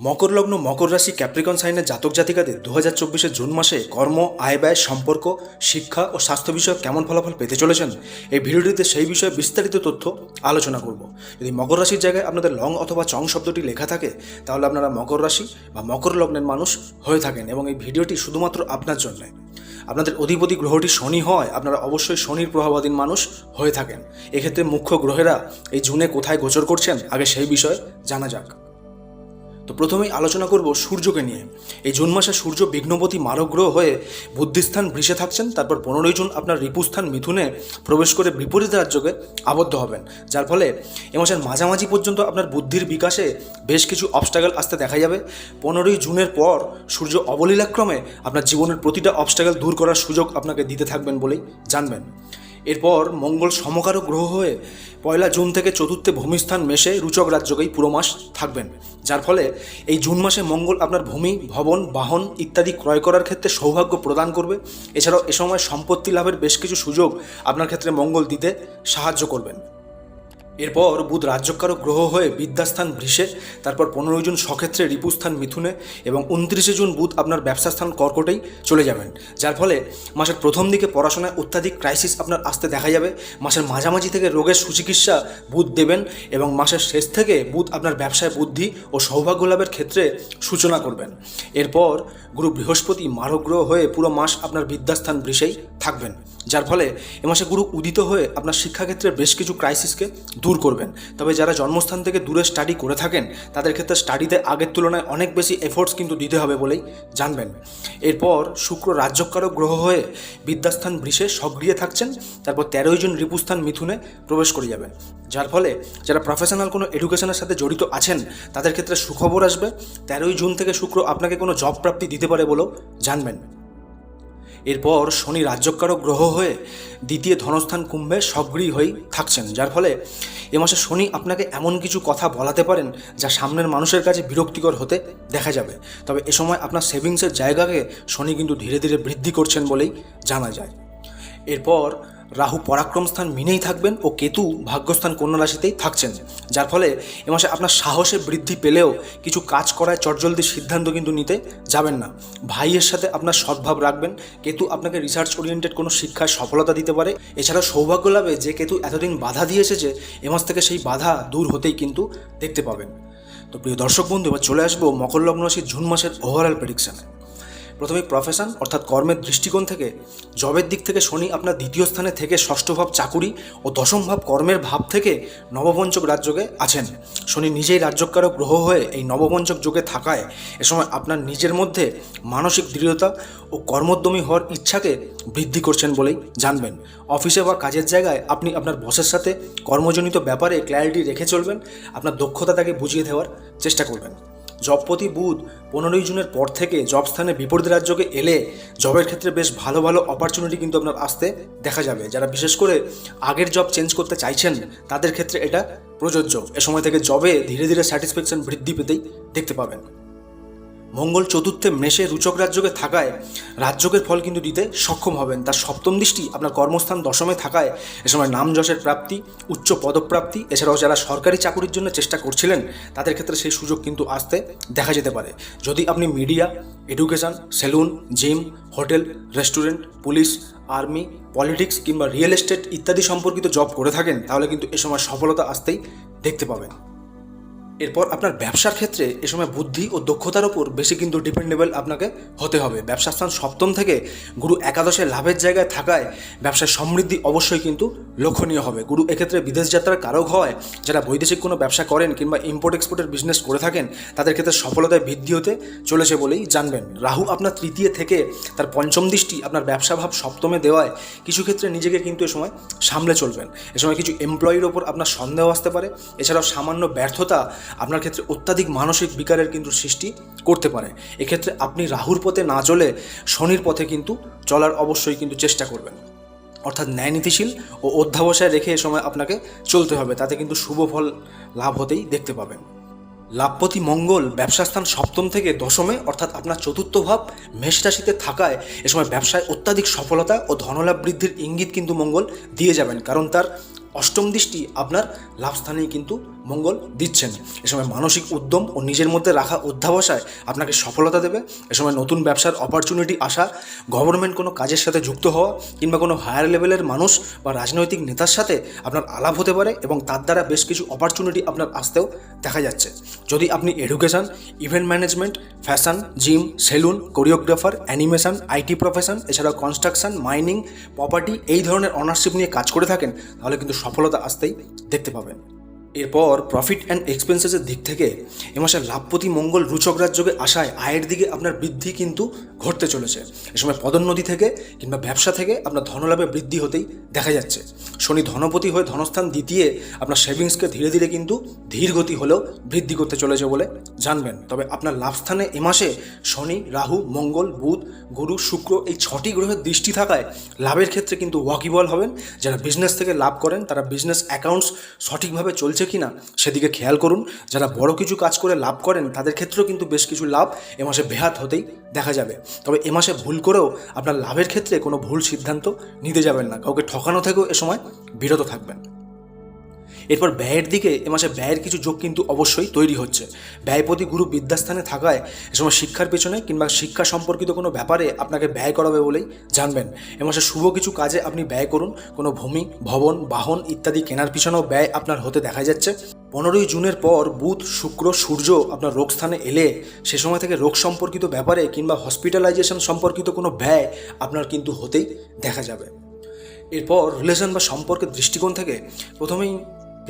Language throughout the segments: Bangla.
মকর লগ্ন মকর রাশি ক্যাপ্রিকন সাইনের জাতক জাতিকাদের দু হাজার চব্বিশের জুন মাসে কর্ম, আয় ব্যয়, সম্পর্ক, শিক্ষা ও স্বাস্থ্য বিষয়ক কেমন ফলাফল পেতে চলেছেন? এই ভিডিওটিতে সেই বিষয়ে বিস্তারিত তথ্য আলোচনা করব। যদি মকর রাশির জায়গায় আপনাদের লং অথবা চং শব্দটি লেখা থাকে, তাহলে আপনারা মকর রাশি বা মকর লগ্নের মানুষ হয়ে থাকেন এবং এই ভিডিওটি শুধুমাত্র আপনার জন্য। আপনাদের অধিপতি গ্রহটি শনি হয়, আপনারা অবশ্যই শনির প্রভাবাধীন মানুষ হয়ে থাকেন। এক্ষেত্রে মুখ্য গ্রহেরা এই জুনে কোথায় গোচর করছেন, আগে সেই বিষয়ে জানা যাক। তো প্রথমেই আলোচনা করব সূর্যকে নিয়ে। এই জুন মাসে সূর্য বিঘ্নপতি মারক গ্রহ হয়ে বুদ্ধিস্থান বৃষে থাকছেন, তারপর পনেরোই জুন আপনার রিপুস্থান মিথুনে প্রবেশ করে বিপরীত রাজ্যকে আবদ্ধ হবেন। যার ফলে এ মাসের মাঝামাঝি পর্যন্ত আপনার বুদ্ধির বিকাশে বেশ কিছু অবস্ট্রাগল আসতে দেখা যাবে। পনেরোই জুনের পর সূর্য অবলীলাক্রমে আপনার জীবনের প্রতিটা অবস্ট্রাগল দূর করার সুযোগ আপনাকে দিতে থাকবেন বলেই জানবেন। এরপর মঙ্গল সমকারক গ্রহ হয়ে পয়লা জুন থেকে চতুর্থে ভূমিস্থান মেশে রুচক রাজ্যকেই পুরো মাস থাকবেন। যার ফলে এই জুন মাসে মঙ্গল আপনার ভূমি, ভবন, বাহন ইত্যাদি ক্রয় করার ক্ষেত্রে সৌভাগ্য প্রদান করবে। এছাড়াও এ সময় সম্পত্তি লাভের বেশ কিছু সুযোগ আপনার ক্ষেত্রে মঙ্গল দিতে সাহায্য করবেন। এরপর বুধ রাজ্যকারক গ্রহ হয়ে বিদ্যাস্থান বৃষে তারপর পনেরোই জুন সক্ষেত্রে রিপুস্থান মিথুনে এবং উনত্রিশে জুন বুধ আপনার ব্যবসা স্থান কর্কটেই চলে যাবেন। যার ফলে মাসের প্রথম দিকে পড়াশোনায় অত্যাধিক ক্রাইসিস আপনার আসতে দেখা যাবে। মাসের মাঝামাঝি থেকে রোগের সুচিকিৎসা বুধ দেবেন এবং মাসের শেষ থেকে বুধ আপনার ব্যবসায় বুদ্ধি ও সৌভাগ্য লাভের ক্ষেত্রে সূচনা করবেন। এরপর গুরু বৃহস্পতি মারক গ্রহ হয়ে পুরো মাস আপনার বিদ্যাস্থান বৃষেই থাকবেন। যার ফলে এ মাসে গুরু উদিত হয়ে আপনার শিক্ষাক্ষেত্রে বেশ কিছু ক্রাইসিসকে দূর করবেন। তবে যারা জন্মস্থান থেকে দূরে স্টাডি করে থাকেন, তাদের ক্ষেত্রে স্টাডিতে আগের তুলনায় অনেক বেশি এফোর্টস কিন্তু দিতে হবে বলেই জানবেন। এরপর শুক্র রাজ্যকারক গ্রহ হয়ে বিদ্যাস্থান বৃষে সক্রিয় থাকছেন, তারপর তেরোই জুন রিপুস্থান মিথুনে প্রবেশ করে যাবেন যার ফলে যারা প্রফেশনাল কোনো এডুকেশনের সাথে জড়িত আছেন, তাদের ক্ষেত্রে সুখবর আসবে। তেরোই জুন থেকে শুক্র আপনাকে কোনো জব প্রাপ্তি দিতে পারে বলেও জানবেন। এরপর শনি রাজ্যকারক গ্রহ হয়ে দ্বিতীয় ধনস্থান কুম্ভে সক্রিয় হয়ে থাকছেন, যার ফলে এ মাসে শনি আপনাকে এমন কিছু কথা বলাতে পারেন যা সামনের মানুষের কাছে বিরক্তিকর হতে দেখা যাবে। তবে এ সময় আপনার সেভিংসের জায়গাকে শনি কিন্তু ধীরে ধীরে বৃদ্ধি করছেন বলেই জানা যায়। এরপর রাহু পরাক্রম স্থান মিনেই থাকবেন ও কেতু ভাগ্যস্থান কন্যা রাশিতেই থাকছেন। যার ফলে এ মাসে আপনার সাহসে বৃদ্ধি পেলেও কিছু কাজ করায় চটজলদি সিদ্ধান্ত কিন্তু নিতে যাবেন না। ভাইয়ের সাথে আপনার সদ্ভাব রাখবেন। কেতু আপনাকে রিসার্চ ওরিয়েন্টেড কোনো শিক্ষায় সফলতা দিতে পারে। এছাড়া সৌভাগ্য লাভে যে কেতু এতদিন বাধা দিয়ে এসেছে এ মাস থেকে সেই বাধা দূর হতেই কিন্তু দেখতে পাবেন। তো প্রিয় দর্শক বন্ধু, এবার চলে আসব মকর লগ্ন রাশির জুন মাসের ওভারঅল প্রেডিকশানে প্রথমে প্রফেশন অর্থাৎ কর্মের দৃষ্টিকোণ থেকে জবের দিক থেকে শনি আপনার দ্বিতীয় স্থানে থেকে ষষ্ঠ ভাব চাকুরি ও দশম ভাব কর্মের ভাব থেকে নবপঞ্চক রাজযোগে আছেন। শনি নিজেই রাজ্যকারক গ্রহ হয়ে এই নবপঞ্চক যোগে থাকায় এ সময় আপনার নিজের মধ্যে মানসিক দৃঢ়তা ও কর্মোদ্যমী হওয়ার ইচ্ছাকে বৃদ্ধি করছেন বলেই জানবেন। অফিসে বা কাজের জায়গায় আপনি আপনার বসের সাথে কর্মজনিত ব্যাপারে ক্ল্যারিটি রেখে চলবেন, আপনার দক্ষতা তাকে বুঝিয়ে দেওয়ার চেষ্টা করবেন। জবপতি বুধ পনেরোই জুনের পর থেকে জব স্থানে বিপরীত রাজ্যকে এলে জবের ক্ষেত্রে বেশ ভালো ভালো অপরচুনিটি কিন্তু আপনার আসতে দেখা যাবে। যারা বিশেষ করে আগের জব চেঞ্জ করতে চাইছেন, তাদের ক্ষেত্রে এটা প্রযোজ্য। এ সময় থেকে জবে ধীরে ধীরে স্যাটিসফ্যাকশন বৃদ্ধি পেতেই দেখতে পাবেন। মঙ্গল চতুর্থে মেষে রুচক রাজ্যকে থাকায় রাজ্যকের ফল কিন্তু দিতে সক্ষম হবেন। তার সপ্তম দৃষ্টি আপনার কর্মস্থান দশমে থাকায় এ সময় নাম যশের প্রাপ্তি, উচ্চ পদপ্রাপ্তি, এছাড়াও যারা সরকারি চাকুরির জন্য চেষ্টা করছিলেন, তাদের ক্ষেত্রে সেই সুযোগ কিন্তু আসতে দেখা যেতে পারে। যদি আপনি media, education, salon, gym, hotel, restaurant, police, army, politics কিংবা রিয়েল এস্টেট ইত্যাদি সম্পর্কিত জব করে থাকেন, তাহলে কিন্তু এ সময় সফলতা আসতেই দেখতে পাবেন। এরপর আপনার ব্যবসার ক্ষেত্রে এ সময় বুদ্ধি ও দক্ষতার ওপর বেশি কিন্তু ডিপেন্ডেবল আপনাকে হতে হবে। ব্যবসা স্থান সপ্তম থেকে গুরু একাদশে লাভের জায়গায় থাকায় ব্যবসায় সমৃদ্ধি অবশ্যই কিন্তু লক্ষণীয় হবে। গুরু এক্ষেত্রে বিদেশ যাত্রার কারক হয়, যারা বৈদেশিক কোনো ব্যবসা করেন কিংবা ইম্পোর্ট এক্সপোর্টের বিজনেস করে থাকেন, তাদের ক্ষেত্রে সফলতায় বৃদ্ধি হতে চলেছে বলেই জানবেন। রাহু আপনার তৃতীয় থেকে তার পঞ্চম দৃষ্টি আপনার ব্যবসা ভাব সপ্তমে দেওয়ায় কিছু ক্ষেত্রে নিজেকে কিন্তু এ সময় সামলে চলবেন। এ সময় কিছু এমপ্লয়ির ওপর আপনার সন্দেহ আসতে পারে। এছাড়াও সামান্য ব্যর্থতা আপনার ক্ষেত্রে অত্যাধিক মানসিক বিকারের কিন্তু সৃষ্টি করতে পারে। এক্ষেত্রে আপনি রাহুর পথে না চলে শনির পথে কিন্তু চলার অবশ্যই কিন্তু চেষ্টা করবেন। অর্থাৎ ন্যায়নীতিশীল ও অধ্যাবসায় রেখে এ সময় আপনাকে চলতে হবে, তাতে কিন্তু শুভ ফল লাভ হতেই দেখতে পাবেন। লাভপতি মঙ্গল ব্যবসাস্থান সপ্তম থেকে দশমে, অর্থাৎ আপনার চতুর্থ ভাব মেষ রাশিতে থাকায় এ সময় ব্যবসায় অত্যাধিক সফলতা ও ধনলাভ বৃদ্ধির ইঙ্গিত কিন্তু মঙ্গল দিয়ে যাবেন, কারণ তার অষ্টম দৃষ্টি আপনার লাভস্থানেই কিন্তু মঙ্গল দিচ্ছেন। এ সময় মানসিক উদ্যম ও নিজের মধ্যে রাখা অধ্যাবসায় আপনাকে সফলতা দেবে। এ সময় নতুন ব্যবসার অপরচুনিটি আসা গভর্নমেন্ট কোনো কাজের সাথে যুক্ত হওয়া কিংবা কোনো হায়ার লেভেলের মানুষ বা রাজনৈতিক নেতার সাথে আপনার আলাপ হতে পারে এবং তার দ্বারা বেশ কিছু অপরচুনিটি আপনার আসতেও দেখা যাচ্ছে। যদি আপনি education event management fashion gym salon choreographer animation IT profession এছাড়াও কনস্ট্রাকশন মাইনিং প্রপার্টি এই ধরনের অনারশিপ নিয়ে কাজ করে থাকেন, তাহলে কিন্তু সফলতা আসতেই দেখতে পাবেন এরপর প্রফিট অ্যান্ড এক্সপেন্সেসের দিক থেকে এ মাসে লাভপতি মঙ্গল রুচক রাজ্যকে আসায় আয়ের দিকে আপনার বৃদ্ধি কিন্তু ঘটতে চলেছে। এ সময় পদোন্নতি থেকে কিংবা ব্যবসা থেকে আপনার ধনলাভে বৃদ্ধি হতেই দেখা যাচ্ছে। শনি ধনপতি হয়ে ধনস্থান দ্বিতীয় আপনার সেভিংসকে ধীরে ধীরে কিন্তু ধীর গতি হলেও বৃদ্ধি করতে চলেছে বলে জানবেন। তবে আপনার লাভস্থানে এ মাসে শনি, রাহু, মঙ্গল, বুধ, গুরু, শুক্র এই ছটি গ্রহের দৃষ্টি থাকায় লাভের ক্ষেত্রে কিন্তু ওয়াকিবল হবেন। যারা বিজনেস থেকে লাভ করেন, তারা বিজনেস অ্যাকাউন্টস সঠিকভাবে চলছে কি না সেদিকে খেয়াল করুন। যারা বড় কিছু কাজ করে লাভ করেন, তাদের ক্ষেত্রেও কিন্তু বেশ কিছু লাভ এ মাসে বেহাত হতেই দেখা যাবে। তবে এ মাসে ভুল করেও আপনার লাভের ক্ষেত্রে কোনো ভুল সিদ্ধান্ত নিতে যাবেন না। কাউকে ঠকানো থেকেও এ সময় বিরত থাকবেন। এরপর ব্যয়ের দিকে এ মাসে ব্যয়ের কিছু যোগ কিন্তু অবশ্যই তৈরি হচ্ছে। ব্যয়পতি গুরু বিদ্যাস্থানে থাকায় এ সময় শিক্ষার পেছনে কিংবা শিক্ষা সম্পর্কিত কোনো ব্যাপারে আপনাকে ব্যয় করাবে বলেই জানবেন। এ মাসে শুভ কিছু কাজে আপনি ব্যয় করুন। কোনো ভূমি, ভবন, বাহন ইত্যাদি কেনার পিছনেও ব্যয় আপনার হতে দেখা যাচ্ছে। পনেরোই জুনের পর বুধ, শুক্র, সূর্য আপনার রোগ স্থানে এলে সে সময় থেকে রোগ সম্পর্কিত ব্যাপারে কিংবা হসপিটালাইজেশন সম্পর্কিত কোনো ব্যয় আপনার কিন্তু হতেই দেখা যাবে। এরপর রিলেশন বা সম্পর্কের দৃষ্টিকোণ থেকে প্রথমেই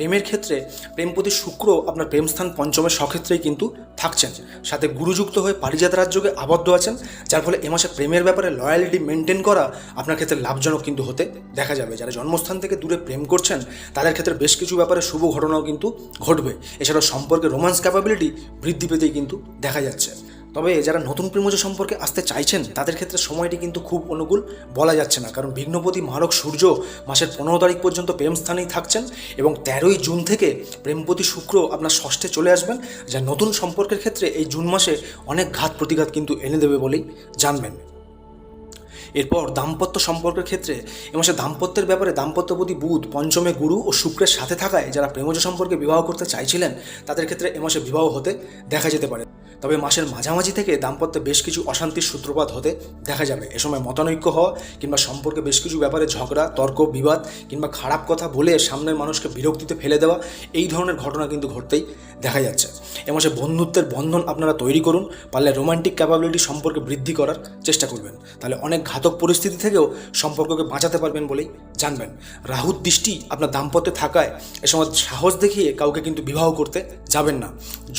প্রেমের ক্ষেত্রে প্রেমপতি শুক্র আপনার প্রেমস্থান পঞ্চমের সক্ষেত্রেই কিন্তু থাকছেন। সাথে গুরুযুক্ত হয়ে পারিজাত রাজ্যকে আবদ্ধ আছেন, যার ফলে এ মাসে প্রেমের ব্যাপারে লয়ালিটি মেনটেন করা আপনার ক্ষেত্রে লাভজনক কিন্তু হতে দেখা যাবে। যারা জন্মস্থান থেকে দূরে প্রেম করছেন, তাদের ক্ষেত্রে বেশ কিছু ব্যাপারে শুভ ঘটনাও কিন্তু ঘটবে। এছাড়াও সম্পর্কে রোমান্স ক্যাপাবিলিটি বৃদ্ধি পেতেই কিন্তু দেখা যাচ্ছে। তবে যারা নতুন প্রেমজ সম্পর্কে আসতে চাইছেন, তাদের ক্ষেত্রে সময়টি কিন্তু খুব অনুকূল বলা যাচ্ছে না। কারণ বিঘ্নপতি মারক সূর্য মাসের পনেরো তারিখ পর্যন্ত প্রেম স্থানেই থাকছেন এবং তেরোই জুন থেকে প্রেমপতি শুক্র আপনার ষষ্ঠে চলে আসবেন, যা নতুন সম্পর্কের ক্ষেত্রে এই জুন মাসে অনেক ঘাত প্রতিঘাত কিন্তু এনে দেবে বলেই জানবেন। এরপর দাম্পত্য সম্পর্কের ক্ষেত্রে এ মাসে দাম্পত্যের ব্যাপারে দাম্পত্যপতি বুধ, পঞ্চমে গুরু ও শুক্রের সাথে থাকায় যারা প্রেমজ সম্পর্কে বিবাহ করতে চাইছিলেন, তাদের ক্ষেত্রে এ মাসে বিবাহ হতে দেখা যেতে পারে। তবে মাসের মাঝামাঝি থেকে দাম্পত্যে বেশ কিছু অশান্তির সূত্রপাত হতে দেখা যাবে। এ সময় মতানৈক্য হওয়া কিংবা সম্পর্কে বেশ কিছু ব্যাপারে ঝগড়া, তর্ক, বিবাদ কিংবা খারাপ কথা বলে সামনের মানুষকে বিরক্তিতে ফেলে দেওয়া, এই ধরনের ঘটনা কিন্তু ঘটতেই দেখা যাচ্ছে। এ মাসে বন্ধুত্বের বন্ধন আপনারা তৈরি করুন, পারলে রোমান্টিক ক্যাপাবিলিটি সম্পর্কে বৃদ্ধি করার চেষ্টা করবেন। তাহলে অনেক ঘাতক পরিস্থিতি থেকেও সম্পর্ককে বাঁচাতে পারবেন বলেই জানবেন। রাহুর দৃষ্টি আপনার দাম্পত্যে থাকায় এ সময় সাহস দেখিয়ে কাউকে কিন্তু বিবাহ করতে যাবেন না।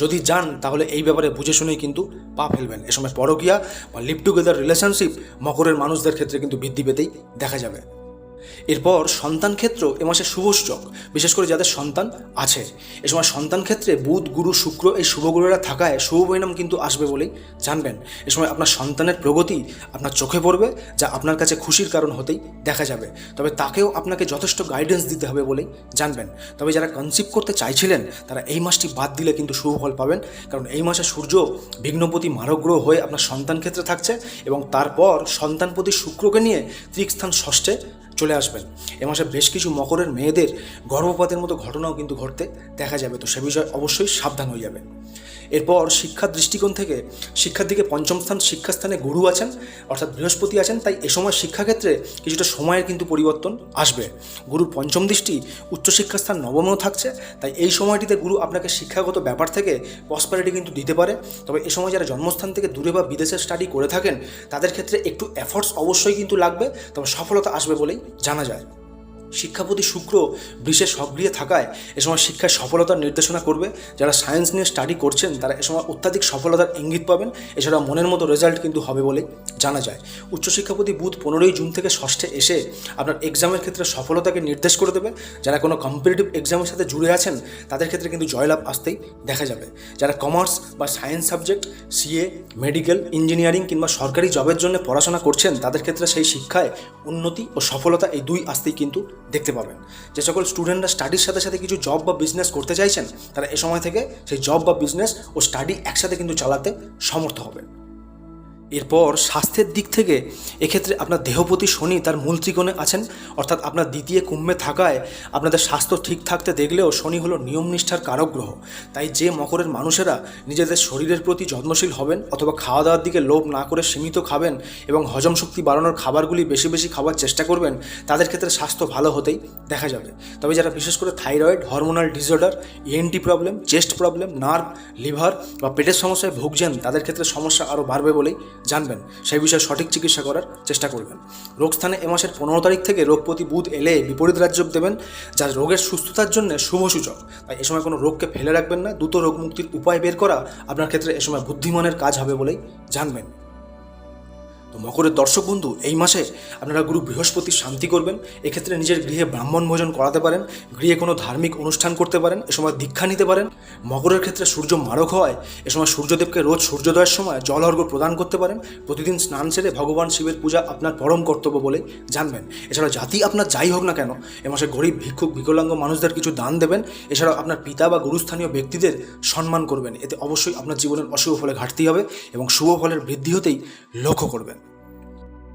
যদি যান, তাহলে এই ব্যাপারে বুঝে শুনেই কিন্তু পা ফেলবেন। এ সময় পরকিয়া বা লিভ টুগেদার রিলেশনশিপ মকরের মানুষদের ক্ষেত্রে কিন্তু বৃদ্ধি পেতেই দেখা যাবে। এরপর সন্তান ক্ষেত্র এ মাসে শুভ শুভসূচক বিশেষ করে যাদের সন্তান আছে। এ সময় সন্তান ক্ষেত্রে বুধ, গুরু, শুক্র এই শুভগুরুরা থাকায় শুভ পরিণাম কিন্তু আসবে বলেই জানবেন। এ সময় আপনার সন্তানের প্রগতি আপনার চোখে পড়বে, যা আপনার কাছে খুশির কারণ হতেই দেখা যাবে। তবে তাকেও আপনাকে যথেষ্ট গাইডেন্স দিতে হবে বলেই জানবেন। তবে যারা কনসিভ করতে চাইছিলেন, তারা এই মাসটি বাদ দিলে কিন্তু শুভ ফল পাবেন। কারণ এই মাসে সূর্য বিঘ্নপতি মারগ্রহ হয়ে আপনার সন্তান ক্ষেত্রে থাকছে এবং তারপর সন্তানপতি শুক্রকে নিয়ে ত্রিকস্থান ষষ্ঠে চলে আসবেন। এ মাসে বেশ কিছু মকরের মেয়েদের গর্ভপাতের মতো ঘটনাও কিন্তু ঘটতে দেখা যাবে। তো সে বিষয়ে অবশ্যই সাবধান হয়ে যাবেন। এরপর শিক্ষার দৃষ্টিকোণ থেকে শিক্ষার দিকে পঞ্চম স্থান শিক্ষাস্থানে গুরু আছেন, অর্থাৎ বৃহস্পতি আছেন, তাই এ সময় শিক্ষাক্ষেত্রে কিছুটা সময়ের কিন্তু পরিবর্তন আসবে। গুরুর পঞ্চম দৃষ্টি উচ্চশিক্ষাস্থান নবমেও থাকছে, তাই এই সময়টিতে গুরু আপনাকে শিক্ষাগত ব্যাপার থেকে প্রসপারিটি কিন্তু দিতে পারে। তবে এ সময় যারা জন্মস্থান থেকে দূরে বা বিদেশে স্টাডি করে থাকেন, তাদের ক্ষেত্রে একটু এফর্টস অবশ্যই কিন্তু লাগবে, তবে সফলতা আসবে বলেই জানা যায়। শিক্ষাপতি শুক্র বিশেষ সক্রিয় থাকায় এ সময় শিক্ষায় সফলতার নির্দেশনা করবে। যারা সায়েন্স নিয়ে স্টাডি করছেন, তারা এ সময় অত্যাধিক সফলতার ইঙ্গিত পাবেন। এছাড়া মনের মতো রেজাল্ট কিন্তু হবে বলে জানা যায়। উচ্চশিক্ষাপতি বুধ পনেরোই জুন থেকে ষষ্ঠে এসে আপনার এক্সামের ক্ষেত্রে সফলতাকে নির্দেশ করে দেবে। যারা কোনো কম্পিটিটিভ এক্সামের সাথে জুড়ে আছেন, তাদের ক্ষেত্রে কিন্তু জয়লাভ আসতেই দেখা যাবে। যারা কমার্স বা science subject, CA, medical, engineering কিংবা সরকারি জবের জন্য পড়াশোনা করছেন, তাদের ক্ষেত্রে সেই শিক্ষায় উন্নতি ও সফলতা এই দুই আসতেই কিন্তু দেখতে পাবেন। যে সকল স্টুডেন্টরা স্টাডির সাথে সাথে কিছু জব বা বিজনেস করতে চাইছেন, তারা এ সময় থেকে সেই জব বা বিজনেস ও স্টাডি একসাথে কিন্তু চালাতে সমর্থ হবেন। এরপর স্বাস্থ্যের দিক থেকে এক্ষেত্রে আপনার দেহপতি শনি তার মূল ত্রিকোণে আছেন, অর্থাৎ আপনার দ্বিতীয় কুম্ভে থাকায় আপনাদের স্বাস্থ্য ঠিক থাকতে দেখলেও শনি হলো নিয়মনিষ্ঠার কারক গ্রহ। তাই যে মকরের মানুষেরা নিজেদের শরীরের প্রতি যত্নশীল হবেন অথবা খাওয়া দাওয়ার দিকে লোভ না করে সীমিত খাবেন এবং হজম শক্তি বাড়ানোর খাবারগুলি বেশি বেশি খাওয়ার চেষ্টা করবেন, তাদের ক্ষেত্রে স্বাস্থ্য ভালো হতেই দেখা যাবে। তবে যারা বিশেষ করে thyroid, hormonal disorder ENT problem, chest problem, nerve, liver বা পেটের সমস্যায় ভুগছেন, তাদের ক্ষেত্রে সমস্যা আরও বাড়বে বলেই জানবেন, সেই বিষয়ে সঠিক চিকিৎসা করার চেষ্টা করবেন। রোগস্থানে এ মাসের পনেরো তারিখ থেকে রোগপতি বুধ এলে বিপরীত রাজ্য দেবেন, যা রোগের সুস্থতার জন্য শুভ সূচক। তাই এ সময় কোনো রোগকে ফেলে রাখবেন না, দ্রুত রোগ মুক্তির উপায় বের করা আপনার ক্ষেত্রে এ সময় বুদ্ধিমানের কাজ হবে বলেই জানবেন। তো মকরের দর্শক বন্ধু, এই মাসে আপনারা গুরু বৃহস্পতি শান্তি করবেন। এক্ষেত্রে নিজের গৃহে ব্রাহ্মণ ভোজন করাতে পারেন, গৃহে কোনো ধার্মিক অনুষ্ঠান করতে পারেন, এ সময় দীক্ষা নিতে পারেন। মকরের ক্ষেত্রে সূর্য মারক হয় এ সময় সূর্যদেবকে রোজ সূর্যোদয়ের সময় জল অর্ঘ্য প্রদান করতে পারেন। প্রতিদিন স্নান সেরে ভগবান শিবের পূজা আপনার পরম কর্তব্য বলে জানবেন। এছাড়া জাতি আপনার যাই হোক না কেন, এ মাসে গরিব, ভিক্ষুক, বিকলাঙ্গ মানুষদের কিছু দান দেবেন। এছাড়াও আপনার পিতা বা গুরুস্থানীয় ব্যক্তিদের সম্মান করবেন। এতে অবশ্যই আপনার জীবনের অশুভ ফলে ঘাটতি হবে এবং শুভ ফলের বৃদ্ধি হতেই লক্ষ্য করবেন।